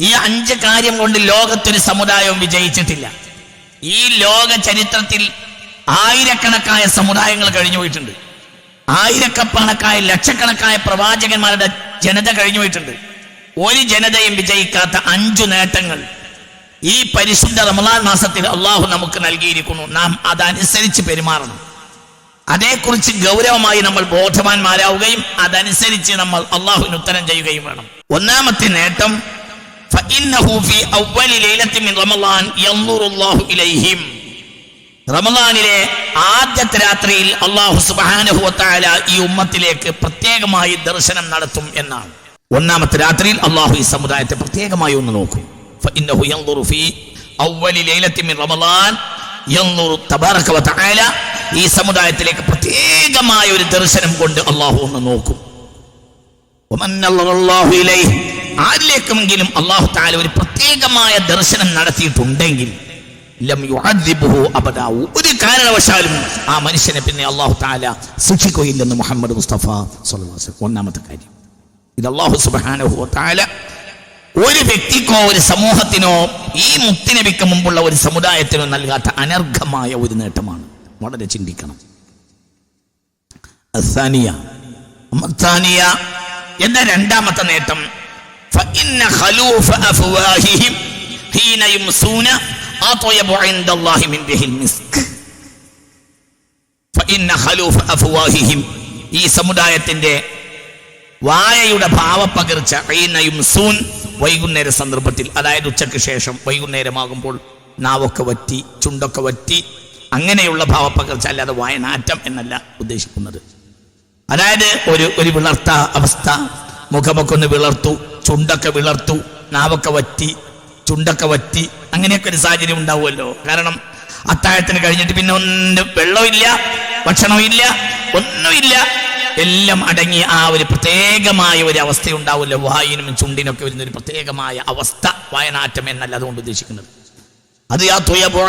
ഈ അഞ്ച് കാര്യം കൊണ്ട് ലോകത്തൊരു സമുദായവും വിജയിച്ചിട്ടില്ല. ഈ ലോക ചരിത്രത്തിൽ ആയിരക്കണക്കായ സമുദായങ്ങൾ കഴിഞ്ഞു പോയിട്ടുണ്ട്. ആയിരക്കണക്കായ ലക്ഷക്കണക്കായ പ്രവാചകന്മാരുടെ ജനത കഴിഞ്ഞു പോയിട്ടുണ്ട്. ഒരു ജനതയും വിജയിക്കാത്ത അഞ്ചു നേട്ടങ്ങൾ ഈ പരിശുദ്ധ റമലാൻ മാസത്തിൽ അള്ളാഹു നമുക്ക് നൽകിയിരിക്കുന്നു. നാം അതനുസരിച്ച് പെരുമാറണം. അതേക്കുറിച്ച് ഗൗരവമായി നമ്മൾ ബോധവാന്മാരാവുകയും അതനുസരിച്ച് നമ്മൾ അള്ളാഹുവിന് ഉത്തരം ചെയ്യുകയും വേണം. ഒന്നാമത്തെ നേട്ടം റമദാനിലെ ആദ്യത്തെ രാത്രിയിൽ അള്ളാഹു സുബാനുഹുവത്തായ ഈ ഉമ്മത്തിലേക്ക് പ്രത്യേകമായി ദർശനം നടത്തും എന്നാണ്. ഒന്നാമത്തെ രാത്രിയിൽ അള്ളാഹു ഈ സമുദായത്തെ പ്രത്യേകമായി ഒന്ന് നോക്കും. ഈ സമുദായത്തിലേക്ക് പ്രത്യേകമായ ഒരു ദർശനം കൊണ്ട് അള്ളാഹു ഒന്ന് നോക്കും. ആരിലേക്കുമെങ്കിലും അള്ളാഹു താല ഒരു പ്രത്യേകമായ ദർശനം നടത്തിയിട്ടുണ്ടെങ്കിൽ ഒരു കാരണവശാലും ആ മനുഷ്യനെ പിന്നെ അള്ളാഹു താല ശിക്ഷിക്കുകയില്ലെന്ന് മുഹമ്മദ് മുസ്തഫ സൊല്ലാസ് ഒന്നാമത്തെ കാര്യം. ഇത് അള്ളാഹു സുബാനഹു താല ഒരു വ്യക്തിക്കോ ഒരു സമൂഹത്തിനോ ഈ മുത്തിനബിക്ക് മുമ്പുള്ള ഒരു സമുദായത്തിനോ നൽകാത്ത അനർഘമായ ഒരു നേട്ടമാണ്. വളരെ ചിന്തിക്കണം. എന്ന രണ്ടാമത്തെ നേട്ടം ഈ സമുദായത്തിന്റെ വായയുടെ ഭാവപ്പകർച്ച സൂൻ വൈകുന്നേര സന്ദർഭത്തിൽ അതായത് ഉച്ചയ്ക്ക് ശേഷം വൈകുന്നേരമാകുമ്പോൾ നാവൊക്കെ വറ്റി ചുണ്ടൊക്കെ വറ്റി അങ്ങനെയുള്ള ഭാവപ്പകർച്ച അല്ലാതെ വായനാറ്റം എന്നല്ല ഉദ്ദേശിക്കുന്നത്. അതായത് ഒരു ഒരു വിളർത്ത അവസ്ഥ മുഖമൊക്കെ ഒന്ന് വിളർത്തു ചുണ്ടൊക്കെ വിളർത്തു നാവൊക്കെ വറ്റി ചുണ്ടൊക്കെ വറ്റി അങ്ങനെയൊക്കെ ഒരു സാഹചര്യം ഉണ്ടാവുമല്ലോ. കാരണം അത്താഴത്തിന് കഴിഞ്ഞിട്ട് പിന്നെ ഒന്നും വെള്ളമില്ല ഭക്ഷണമില്ല ഒന്നുമില്ല. എല്ലാം അടങ്ങി ആ ഒരു പ്രത്യേകമായ ഒരു അവസ്ഥ ഉണ്ടാവുമല്ലോ. വായിനും ചുണ്ടിനൊക്കെ വരുന്ന ഒരു പ്രത്യേകമായ അവസ്ഥ വയനാറ്റം എന്നല്ല അതുകൊണ്ട് ഉദ്ദേശിക്കുന്നത്. അത്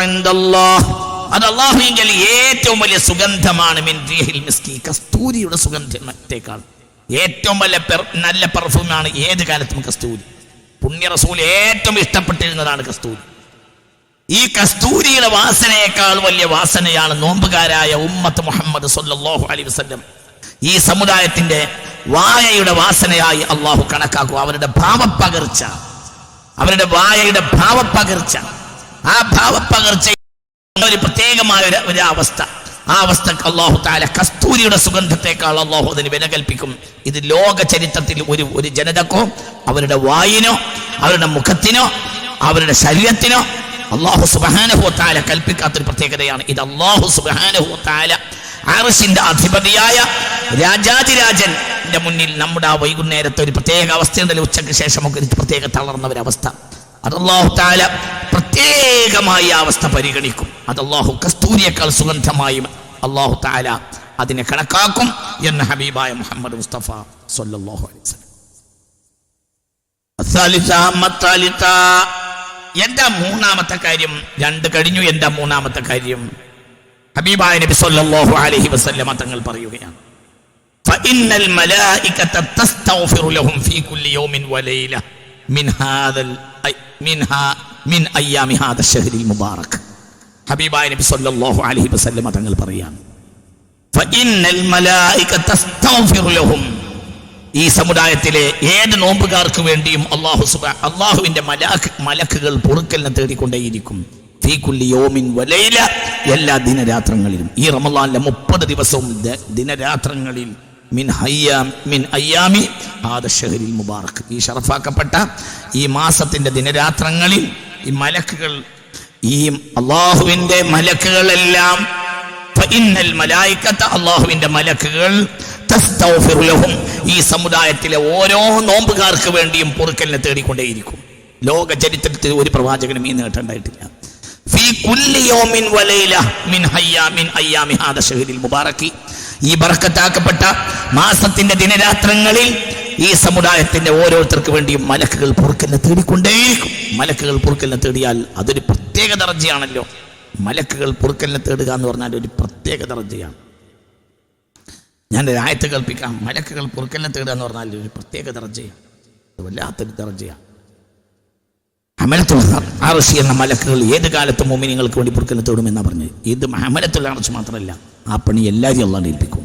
ഇൻദല്ലാഹ്. അത് അള്ളാഹുവിങ്കിൽ ഏറ്റവും വലിയ സുഗന്ധമാണ് കസ്തൂരിയുടെ സുഗന്ധത്തേക്കാൾ ഏറ്റവും വലിയ നല്ല പെർഫ്യൂമാണ് ഏത് കാലത്തും കസ്തൂരി. പുണ്യ റസൂൽ ഏറ്റവും ഇഷ്ടപ്പെട്ടിരുന്നതാണ് കസ്തൂരി. ഈ കസ്തൂരിയുടെ വാസനയേക്കാൾ വലിയ വാസനയാണ് നോമ്പുകാരായ ഉമ്മത്ത് മുഹമ്മദ് സൊല്ലാഹു അലൈഹി വസ്ലം ഈ സമുദായത്തിന്റെ വായയുടെ വാസനയായി അള്ളാഹു കണക്കാക്കും. അവരുടെ ഭാവപ്പകർച്ച. അവരുടെ വായയുടെ ഭാവപ്പകർച്ച. ആ ഭാവപ്പകർച്ച ഒരു പ്രത്യേകമായ ഒരു അവസ്ഥ. ആ അവസ്ഥക്ക് അള്ളാഹു താല കസ്തൂരിയുടെ സുഗന്ധത്തെക്കാൾ അള്ളാഹു അതിന് വില കൽപ്പിക്കും. ഇത് ലോക ചരിത്രത്തിൽ ഒരു ഒരു ജനതക്കോ അവരുടെ വായിനോ അവരുടെ മുഖത്തിനോ അവരുടെ ശരീരത്തിനോ അള്ളാഹു സുബാനഹു താല കൽപ്പിക്കാത്തൊരു പ്രത്യേകതയാണ്. ഇത് അള്ളാഹു സുബാനഹു താല ആർഷിന്റെ അധിപതിയായ രാജാതിരാജൻ മുന്നിൽ നമ്മുടെ ആ വൈകുന്നേരത്തെ ഒരു പ്രത്യേക അവസ്ഥയുണ്ടല്ലോ ഉച്ചയ്ക്ക് ശേഷമൊക്കെ ഒരു പ്രത്യേക തളർന്ന ഒരു അവസ്ഥ. അത് അള്ളാഹു താല പ്രത്യേകമായി ആ അവസ്ഥ പരിഗണിക്കും. അത് അള്ളാഹു കസ്തൂരിയേക്കാൾ സുഗന്ധമായും അള്ളാഹു താല അതിനെ കണക്കാക്കും എന്ന ഹബീബായ മുഹമ്മദ് മുസ്തഫ സല്ലാഹു അലൈഹി എന്റെ മൂന്നാമത്തെ കാര്യം? രണ്ട് കഴിഞ്ഞു എന്റെ മൂന്നാമത്തെ കാര്യം? ഹബീബായ നബി സല്ലല്ലാഹു അലൈഹി വസല്ലമ തങ്ങൾ പറയുകയാണ്. ഫഇന്നൽ മലായികത തസ്തഗ്ഫിറു ലഹും ഫീ കുല്ലി യൗമിൻ വലൈല മിൻ ഹാദൽ മിൻ ഹാ മിൻ അയ്യാമി ഹാദ ശഹ്രിൽ മുബാറക്. ഹബീബായ നബി സല്ലല്ലാഹു അലൈഹി വസല്ലം തങ്ങൾ പറയാം ഫഇന്നൽ മലായിക തസ്തഗ്ഫിറു ലഹും. ഈ സമുദായത്തിലെ ഏത് നോമ്പുകാർക്ക് വേണ്ടിയും അള്ളാഹു സുബ അള്ളാഹുവിന്റെ മലാഖ് മലക്കുകൾ പൊറുക്കലിനെ തേടിക്കൊണ്ടേയിരിക്കും. തീക്കുല്ലി യോമിൻ വലൈല എല്ലാ ദിനരാത്രങ്ങളിലും. ഈ റമലാനിലെ മുപ്പത് ദിവസവും ദിനരാത്രങ്ങളിൽ മിൻ ഹയ്യാം മിൻ അയ്യാമി ആദശഹരിൽ മുബാറക്. ഈ ഷറഫാക്കപ്പെട്ട ഈ മാസത്തിന്റെ ദിനരാത്രങ്ങളിൽ ഈ മലക്കുകൾ ഈ അള്ളാഹുവിന്റെ മലക്കുകളെല്ലാം അള്ളാഹുവിന്റെ മലക്കുകൾ ഈ സമുദായത്തിലെ ഓരോ നോമ്പുകാർക്ക് വേണ്ടിയും പൊറുക്കലിനെ തേടിക്കൊണ്ടേയിരിക്കും. ലോക ചരിത്രത്തിൽ ഒരു പ്രവാചകനും ഈ ഷഹരിൽ മുബാറക്കി. ഈ ബർക്കത്താക്കപ്പെട്ട മാസത്തിന്റെ ദിനരാത്രങ്ങളിൽ ഈ സമുദായത്തിന്റെ ഓരോരുത്തർക്ക് വേണ്ടിയും മലക്കുകൾ പൊറുക്കലിനെ തേടിക്കൊണ്ടേയിരിക്കും. മലക്കുകൾ പൊറുക്കലിനെ തേടിയാൽ അതൊരു പ്രത്യേക ദർജയാണല്ലോ മലക്കുകൾ പൊറുക്കലിനെ തേടുക എന്ന് പറഞ്ഞാൽ ഒരു പ്രത്യേക ദർജയാണ് ഞാൻ ഒരു ആയത്ത് കൽപ്പിക്കാം മലക്കുകൾ പൊറുക്കലിനെ തേടുക എന്ന് പറഞ്ഞാൽ ഒരു പ്രത്യേക ദർജയാണ് അത് വല്ലാത്തൊരു ദർജയാണ് ഹമലത്തുൽ അറശി എന്ന മലക്കുകൾ ഏത് കാലത്തും മോമിനിങ്ങൾക്ക് വേണ്ടി പുറക്കലിനെ തേടുമെന്നാണ് പറഞ്ഞത് ഇത് ഹമലത്തുൽ അറശ് മാത്രമല്ല ആ പണി എല്ലാവരും അള്ളാഹ് ഏൽപ്പിക്കും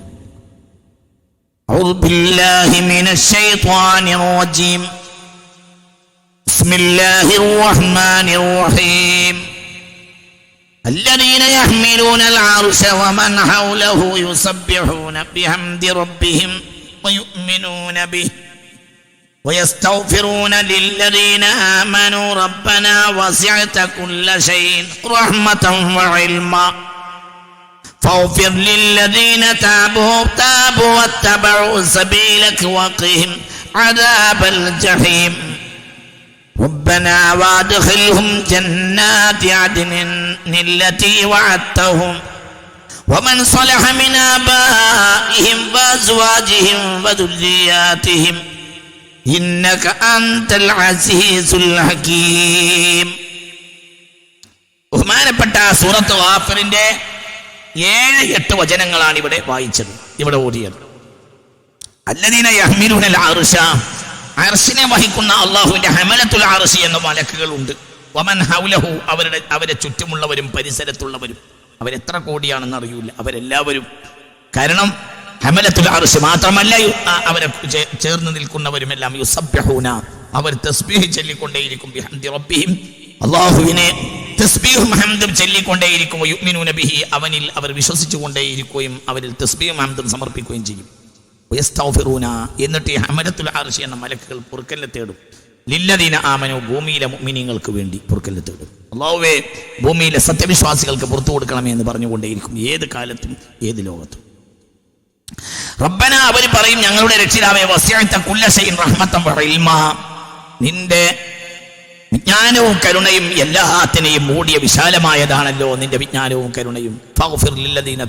أعوذ بالله من الشيطان الرجيم بسم الله الرحمن الرحيم الذين يحملون العرش ومن حوله يسبحون بحمد ربهم ويؤمنون به ويستغفرون للذين آمنوا ربنا وسعت كل شيء رحمة وعلما فاغفر للذين تابوا تابوا واتبعوا سبيلك وقهم عذاب الجحيم ربنا وادخلهم جنات عدن التي وعدتهم ومن صلح من آبائهم وأزواجهم وذرياتهم إنك أنت العزيز الحكيم ബഹുമാനപ്പെട്ട സൂറത്ത് വാഫറിന്റെ ഏഴ് എട്ട് വചനങ്ങളാണ് ഇവിടെ വായിച്ചത് ഇവിടെ ഓതിയത് അല്ലദീന യഹ്മിലുനൽ അർശ അർശിനെ വഹിക്കുന്ന അള്ളാഹുവിന്റെ ഹമലത്തുൽ അർസി എന്ന മലക്കുകളുണ്ട്. വമൻ ഹൗലഹു അവരുടെ അവരെ ചുറ്റുമുള്ളവരും പരിസരത്തുള്ളവരും. അവരെത്ര കോടിയാണെന്ന് അറിയൂല അവരെല്ലാവരും കാരണം ഹമലത്തുൽ അർശ് മാത്രമല്ല അവരെ ചേർന്ന് നിൽക്കുന്നവരും എല്ലാം യുസബ്യഹൂന അവർ തസ്ബീഹ് ചൊല്ലിക്കൊണ്ടേയിരിക്കും. ബിഹംദി റബ്ബിഹിം. അള്ളാഹുവിനെ തസ്ബീഹും ഹംദും ചൊല്ലിക്കൊണ്ടേയിരിക്കും. യുഗ്മിനു ബിഹി അവനിൽ അവർ വിശ്വസിച്ചുകൊണ്ടേയിരിക്കുകയും അവരിൽ തസ്ബീഹും ഹംദും സമർപ്പിക്കുകയും ചെയ്യും. വയസ്തഗ്ഫിറൂന എന്നിട്ട് ഈ ഹമലത്തുൽ അർശി എന്ന മലക്കുകൾ പൊറുക്കലിനെ തേടും. ലില്ലദീന ആമനോ ഭൂമിയിലെ മുഅ്മിനീങ്ങൾക്ക് വേണ്ടി പൊറുക്കലിനെ തേടും. അള്ളാഹുവേ ഭൂമിയിലെ സത്യവിശ്വാസികൾക്ക് പുറത്തു കൊടുക്കണമേ എന്ന് പറഞ്ഞുകൊണ്ടേയിരിക്കും. ഏത് കാലത്തും ഏത് ലോകത്തും. റബ്ബന അവർ പറയും ഞങ്ങളുടെ രക്ഷിതാവേ വസ്യഅത്ത കുല്ല റഹ്മത്തം വ നിന്റെ വിജ്ഞാനവും കരുണയും എല്ലാത്തിനെയും മൂടിയ വിശാലമായതാണല്ലോ നിന്റെ വിജ്ഞാനവും കരുണയും.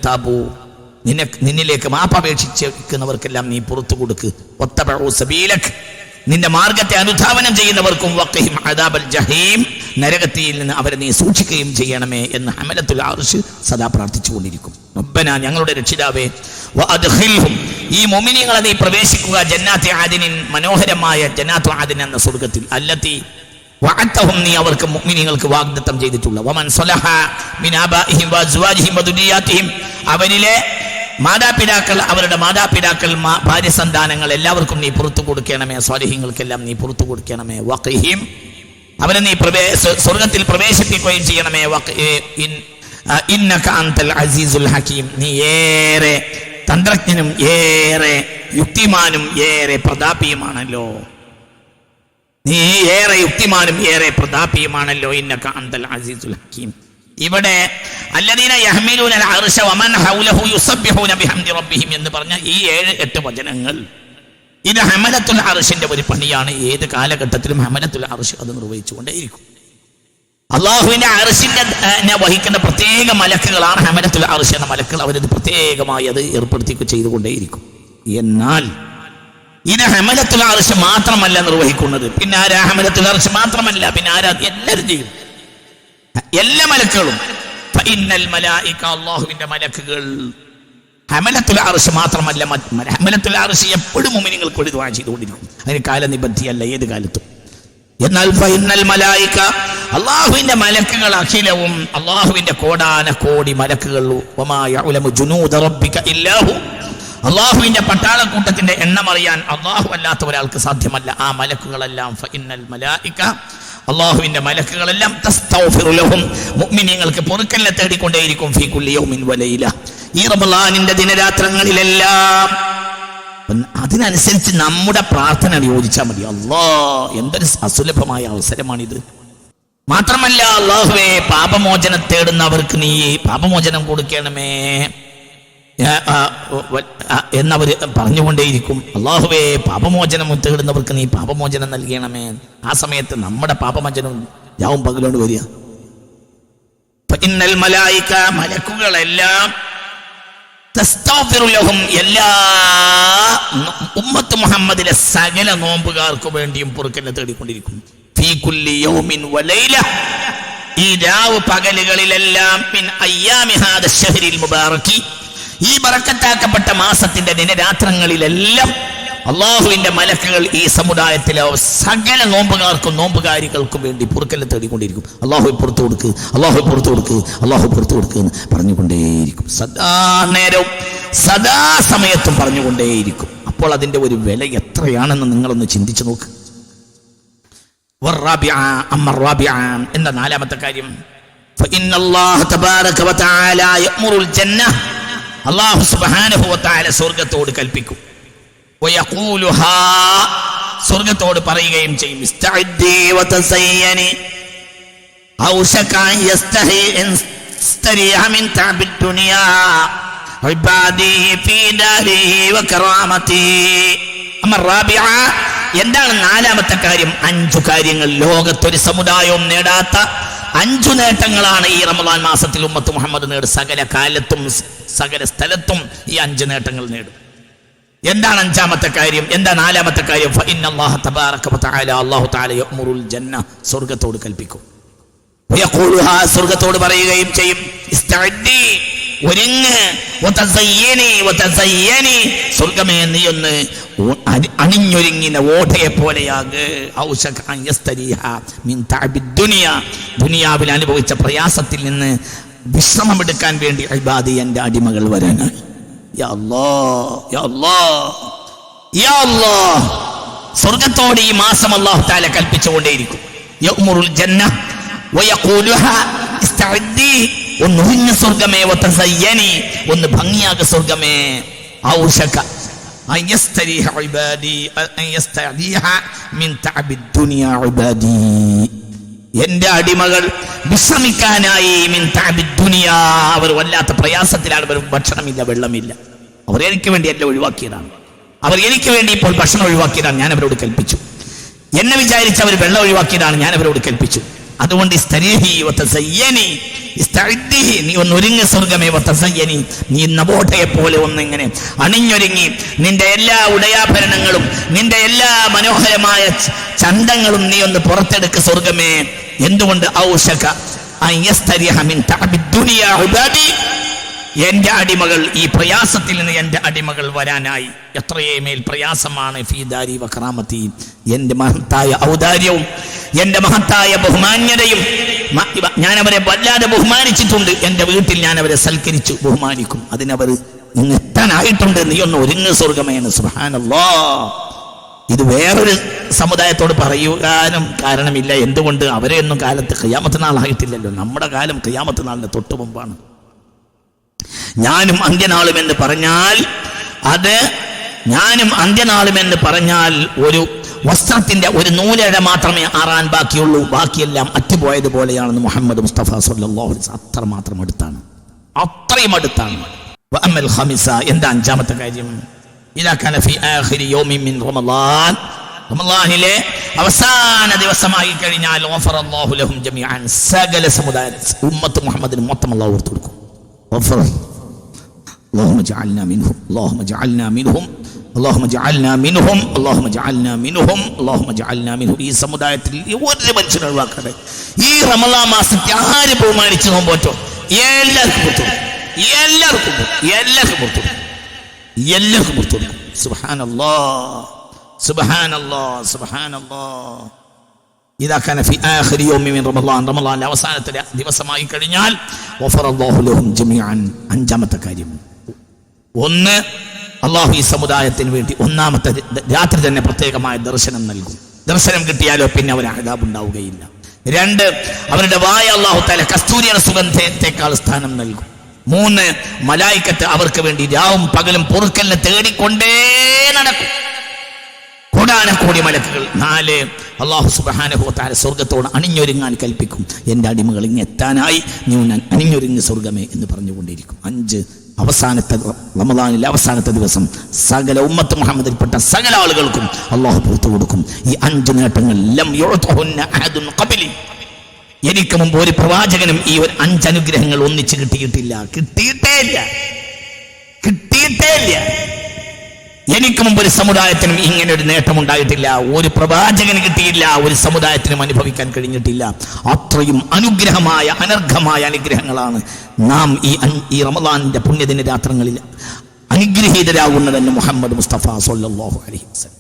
താബൂ. നിന്നെ നിന്നിലേക്ക് മാപ്പപേക്ഷിച്ചിരിക്കുന്നവർക്കെല്ലാം നീ പുറത്തു കൊടുക്ക്. സബീലക്. നിന്റെ മാർഗത്തെ അനുധാവനം ചെയ്യുന്നവർക്കും വക്കയും അദാബൽ ജഹീം. നരകത്തിയിൽ നിന്ന് അവരെ നീ സൂക്ഷിക്കുകയും ചെയ്യണമേ എന്ന് ഹമലത്തുൽ ആർഷ് സദാ പ്രാർത്ഥിച്ചുകൊണ്ടിരിക്കും. റബ്ബന ഞങ്ങളുടെ രക്ഷിതാവേ ഈ മുഅ്മിനീങ്ങളെ നീ പ്രവേശിക്കുക ജന്നാത്തി ആദിനിൻ മനോഹരമായ ജന്നാത്തു ആദിൻ എന്ന സ്വർഗത്തിൽ അല്ലത്തി വാഗ്ദത്തം നീ അവർക്ക് മുഅ്മിനീങ്ങൾക്ക് വാഗ്ദത്തം ചെയ്തിട്ടുള്ള. വമൻ സലഹ മിനാബാഹിം വസുവാജിഹിം വദുരിയാതിഹിം അവരിലെ മാതാപിതാക്കൾ അവരുടെ മാതാപിതാക്കൾ ഭാര്യ സന്താനങ്ങൾ എല്ലാവർക്കും നീ പുറത്തു കൊടുക്കണമേ. സ്വാലിഹ്യങ്ങൾക്കെല്ലാം നീ പുറത്തു കൊടുക്കണമേ. വഖിഹിം അവരെ നീ പ്രവേശ സ്വർഗത്തിൽ പ്രവേശിപ്പിക്കുകയും ചെയ്യണമേ. അസീസുൽ ഹക്കീം. നീ ഏറെ തന്ത്രജ്ഞനും ഏറെ യുക്തിമാനും ഏറെ പ്രതാപിയുമാണല്ലോ. നീ ഏറെ യുക്തിമാനും ഏറെ പ്രതാപിയുമാണല്ലോ ഇന്നക അന്തൽ അസീസുൽ ഹക്കീം. ഇവിടെ അർശ വമൻ ഹൗലഹു ബിഹംദി റബ്ബിഹിം എന്ന് പറഞ്ഞ ഈ ഏഴ് എട്ട് വചനങ്ങൾ ഇത് ഹമലത്തുൽ അർശിന്റെ ഒരു പണിയാണ്. ഏത് കാലഘട്ടത്തിലും ഹമലത്തുൽ അർശ് അത് നിർവഹിച്ചുകൊണ്ടേയിരിക്കും. അള്ളാഹുവിന്റെ അറിഷിന്റെ വഹിക്കുന്ന പ്രത്യേക മലക്കുകളാണ് ഹമലത്തുൽ അർശ് എന്ന മലക്കുകൾ. അവരത് പ്രത്യേകമായി അത് ഏർപ്പെടുത്തി ചെയ്തുകൊണ്ടേയിരിക്കും. എന്നാൽ ഇത് ഹമലത്തുൽ അർശ് മാത്രമല്ല നിർവഹിക്കുന്നത്. പിന്നെ ആരാ ഹമലത്തുൽ അർശ് മാത്രമല്ല. പിന്നെ ആരാ എല്ലാവരും ചെയ്യും? എല്ലാ മലക്കുകളും. അള്ളാഹുവിന്റെ മലക്കുകൾ. ഹമലത്തുൽ അർശ് മാത്രമല്ല ഹമലത്തുൽ അർശ് എപ്പോഴും മുമിനിങ്ങൾക്ക് ഒരു ദ്വാ ചെയ്തുകൊണ്ടിരിക്കും. അതിന് കാലനിബദ്ധിയല്ല ഏത് കാലത്തും. എന്നാൽ ഫൈനൽ മലായിക്ക അള്ളാഹുവിന്റെ മലക്കുകൾ അഖിലവും അള്ളാഹുവിന്റെ കോടാന കോടി മലക്കുകൾ. അള്ളാഹുവിന്റെ പട്ടാളക്കൂട്ടത്തിന്റെ എണ്ണം അറിയാൻ അള്ളാഹു അല്ലാത്ത ഒരാൾക്ക് സാധ്യമല്ല. ആ മലക്കുകളെല്ലാം ഫൈനൽ മലായിക അള്ളാഹുവിന്റെ മലക്കുകളെല്ലാം മുഅ്മിനീങ്ങൾക്ക് പൊറുക്കലിനെ തേടിക്കൊണ്ടേയിരിക്കും ഫീ വലൈല. ഈ റമലാനിന്റെ ദിനരാത്രങ്ങളിലെല്ലാം അതിനനുസരിച്ച് നമ്മുടെ പ്രാർത്ഥന യോജിച്ചാൽ മതി. അള്ളാ എന്തൊരു അസുലഭമായ അവസരമാണിത്. മാത്രമല്ല അള്ളാഹുവേ പാപമോചനം തേടുന്നവർക്ക് നീ പാപമോചനം കൊടുക്കണമേ. എന്നവർ പറഞ്ഞുകൊണ്ടേയിരിക്കും. അള്ളാഹുവേ പാപമോചനം ഉത്തേടുന്നവർക്ക് നീ പാപമോചനം നൽകണമേ. ആ സമയത്ത് നമ്മുടെ പാപമോചനം രാവും പകലോട് വരിക. മലായിക്ക മലായിക മലക്കുകളെല്ലാം എല്ലാ ഉമ്മത്ത് മുഹമ്മദിലെ സകല നോമ്പുകാർക്ക് വേണ്ടിയും പൊറുക്കലിനെ തേടിക്കൊണ്ടിരിക്കും. ഈ രാവ് പകലുകളിലെല്ലാം ഈ ബറക്കത്താക്കപ്പെട്ട മാസത്തിന്റെ ദിനരാത്രങ്ങളിലെല്ലാം അള്ളാഹുവിന്റെ മലക്കുകൾ ഈ സമുദായത്തിലെ സകല നോമ്പുകാർക്കും നോമ്പുകാരികൾക്കും വേണ്ടി പുറക്കൽ തേടിക്കൊണ്ടിരിക്കും. അള്ളാഹു പുറത്തു കൊടുക്ക് അള്ളാഹു പുറത്തു കൊടുക്ക് അള്ളാഹു പുറത്തു കൊടുക്ക് എന്ന് പറഞ്ഞുകൊണ്ടേയിരിക്കും. സദാ നേരവും സദാ സമയത്തും പറഞ്ഞുകൊണ്ടേയിരിക്കും. അപ്പോൾ അതിന്റെ ഒരു വില എത്രയാണെന്ന് നിങ്ങളൊന്ന് ചിന്തിച്ചു നോക്ക്. എന്ന നാലാമത്തെ കാര്യം. തബാരക വതആല അള്ളാഹു സുബാനുഭവത്തായ സ്വർഗത്തോട് കൽപ്പിക്കും. സ്വർഗത്തോട് പറയുകയും ചെയ്യും എന്താണ് നാലാമത്തെ കാര്യം? അഞ്ചു കാര്യങ്ങൾ ലോകത്തൊരു സമുദായവും നേടാത്ത അഞ്ചു നേട്ടങ്ങളാണ് ഈ റമദാൻ മാസത്തിൽ ഉമ്മത്ത് മുഹമ്മദ് നേടും സകല കാലത്തും സകല സ്ഥലത്തും ഈ അഞ്ച് നേട്ടങ്ങൾ നേടും. എന്താണ് അഞ്ചാമത്തെ കാര്യം? എന്താ നാലാമത്തെ കാര്യം? അള്ളാഹു താലുറുൽ ജന്ന സ്വർഗത്തോട് കൽപ്പിക്കും. സ്വർഗത്തോട് പറയുകയും ചെയ്യും. ഒരുങ്ങ്. സ്വർഗമേ നീ ഒന്ന് അണിഞ്ഞൊരുങ്ങിന ഓടയെ പോലെയാക് ദുനിയാവിൽ അനുഭവിച്ച പ്രയാസത്തിൽ നിന്ന് വിശ്രമമെടുക്കാൻ വേണ്ടി അൽബാദി എന്റെ അടിമകൾ വരാനായി സ്വർഗത്തോട് ഈ മാസം അള്ളാഹു താല കൽപ്പിച്ചുകൊണ്ടേയിരിക്കും. ഒന്ന് ഒഴിഞ്ഞ സ്വർഗമേ വത്തസയ്യനി ഒന്ന് ഭംഗിയാക സ്വർഗമേ ഔഷക. എന്റെ അടിമകൾ വിശ്രമിക്കാനായി അവർ വല്ലാത്ത പ്രയാസത്തിലാണ് അവർ ഭക്ഷണമില്ല വെള്ളമില്ല. അവർ എനിക്ക് വേണ്ടി എല്ലാം ഒഴിവാക്കിയതാണ്. അവർ എനിക്ക് വേണ്ടി ഇപ്പോൾ ഭക്ഷണം ഒഴിവാക്കിയതാണ് ഞാൻ അവരോട് കൽപ്പിച്ചു. എന്നെ വിചാരിച്ച് അവർ വെള്ളം ഒഴിവാക്കിയതാണ് ഞാൻ അവരോട് കൽപ്പിച്ചു. അതുകൊണ്ട് നീ ഒന്ന് ഒരുങ്ങ സ്വർഗമേ വസയ്യനി നീ നവോഠയെ പോലെ ഒന്നിങ്ങനെ അണിഞ്ഞൊരുങ്ങി. നിന്റെ എല്ലാ ഉടയാഭരണങ്ങളും നിന്റെ എല്ലാ മനോഹരമായ ചന്തങ്ങളും നീ ഒന്ന് പുറത്തെടുക്ക സ്വർഗമേ എന്തുകൊണ്ട്? ഔഷക എന്റെ അടിമകൾ ഈ പ്രയാസത്തിൽ നിന്ന് എന്റെ അടിമകൾ വരാനായി എത്രയേ മേൽ പ്രയാസമാണ് ഫീദാരി വക്രാമത്തി എന്റെ മഹത്തായ ഔദാര്യവും എന്റെ മഹത്തായ ബഹുമാന്യതയും ഞാൻ അവരെ വല്ലാതെ ബഹുമാനിച്ചിട്ടുണ്ട്. എന്റെ വീട്ടിൽ ഞാൻ അവരെ സൽക്കരിച്ചു ബഹുമാനിക്കും. അതിനവർ എത്താനായിട്ടുണ്ട് നീ ഒന്ന് ഒരുങ്ങ് സ്വർഗമേന്ന് സുഹാനല്ലോ ഇത് വേറൊരു സമുദായത്തോട് പറയുവാനും കാരണമില്ല. എന്തുകൊണ്ട് അവരെയൊന്നും കാലത്ത് കയ്യാമത്ത് നാളായിട്ടില്ലല്ലോ നമ്മുടെ കാലം കയ്യാമത്ത് നാളിന് തൊട്ടു മുമ്പാണ് ഞാനും അന്ത്യനാളും എന്ന് പറഞ്ഞാൽ അത് ഞാനും അന്ത്യനാളും എന്ന് പറഞ്ഞാൽ ഒരു വസ്ത്രത്തിന്റെ ഒരു നൂലഴ മാത്രമേ ആറാൻ ബാക്കിയുള്ളൂ. ബാക്കിയെല്ലാം അറ്റുപോയതുപോലെയാണെന്ന് മുഹമ്മദ് മുസ്തഫ സല്ലാഹു അത്ര മാത്രം അടുത്താണ്. അത്രയും അടുത്താണ്. എന്താ അഞ്ചാമത്തെ കാര്യം? അവസാന ദിവസമായി കഴിഞ്ഞാൽ ഓഫർ അള്ളാഹു ലഹും സകല സമുദായ ഉമ്മത്ത് മുഹമ്മദിന് മൊത്തം അള്ളാഹു ഓർത്തു കൊടുക്കും. ഓഫർ اللهم اجعلنا منهم اللهم اجعلنا منهم اللهم اجعلنا منهم اللهم اجعلنا منهم اللهم اجعلنا منهم ഈ സമുദായത്തിൽ ഒരു മനുഷ്യനെ ഒഴിവാക്കട്ടെ ഈ റമലാ മാസത്തെ ആര് ബഹുമാനിച്ച് നോമ്പോറ്റോ എല്ലാവർക്കും പുറത്തു എല്ലാവർക്കും പുറത്തു. എല്ലാവർക്കും പുറത്തു എല്ലാവർക്കും പുറത്തു കൊടുക്കും സുബ്ഹാനല്ലാ സുബ്ഹാനല്ലാ സുബ്ഹാനല്ലാ ഇതാ കാന ഫി ആഖിരി യൗമി മിൻ റമളാൻ റമളാനിലെ അവസാനത്തെ ദിവസമായി കഴിഞ്ഞാൽ വഫറല്ലാഹു ലഹും ജമീഅൻ അഞ്ചാമത്തെ കാര്യം ഒന്ന് അള്ളാഹു ഈ സമുദായത്തിന് വേണ്ടി ഒന്നാമത്തെ രാത്രി തന്നെ പ്രത്യേകമായ ദർശനം നൽകും. ദർശനം കിട്ടിയാലോ പിന്നെ അവന് അഹതാബ് ഉണ്ടാവുകയില്ല രണ്ട് അവരുടെ വായ അള്ളാഹു തല കസ്തൂരിയുടെ സുഗന്ധത്തെക്കാൾ സ്ഥാനം നൽകും. മൂന്ന് മലായിക്കത്ത് അവർക്ക് വേണ്ടി രാവും പകലും പൊറുക്കലിനെ തേടിക്കൊണ്ടേ നടക്കും. കോടാനക്കോടി മലക്കുകൾ. നാല് അള്ളാഹു സുബാനുഭവത്താല സ്വർഗത്തോട് അണിഞ്ഞൊരുങ്ങാൻ കൽപ്പിക്കും. എന്റെ അടിമകൾ ഇങ്ങ് എത്താനായി. നീ അണിഞ്ഞൊരുങ്ങ് സ്വർഗമേ എന്ന് പറഞ്ഞുകൊണ്ടിരിക്കും. അഞ്ച് അവസാനത്തെ റമദാനിലെ അവസാനത്തെ ദിവസം സകല ഉമ്മത്ത് മുഹമ്മദിൽപ്പെട്ട സകല ആളുകൾക്കും അള്ളാഹു പുറത്തു കൊടുക്കും. ഈ അഞ്ച് നേട്ടങ്ങൾ എനിക്ക് മുമ്പ് ഒരു പ്രവാചകനും ഈ ഒരു അഞ്ച് അനുഗ്രഹങ്ങൾ ഒന്നിച്ച് കിട്ടിയിട്ടില്ല. കിട്ടിയിട്ടേ ഇല്ല. കിട്ടിയിട്ടേ ഇല്ല. എനിക്ക് മുമ്പ് ഒരു സമുദായത്തിനും ഇങ്ങനെ ഒരു നേട്ടം ഉണ്ടായിട്ടില്ല. ഒരു പ്രവാചകന് കിട്ടിയില്ല ഒരു സമുദായത്തിനും അനുഭവിക്കാൻ കഴിഞ്ഞിട്ടില്ല. അത്രയും അനുഗ്രഹമായ അനർഘമായ അനുഗ്രഹങ്ങളാണ് നാം ഈ ഈ റമദാനിന്റെ പുണ്യദിന രാത്രങ്ങളിൽ അനുഗ്രഹീതരാകുന്നതെന്ന് മുഹമ്മദ് മുസ്തഫ സല്ലല്ലാഹു അലൈഹി വസല്ലം.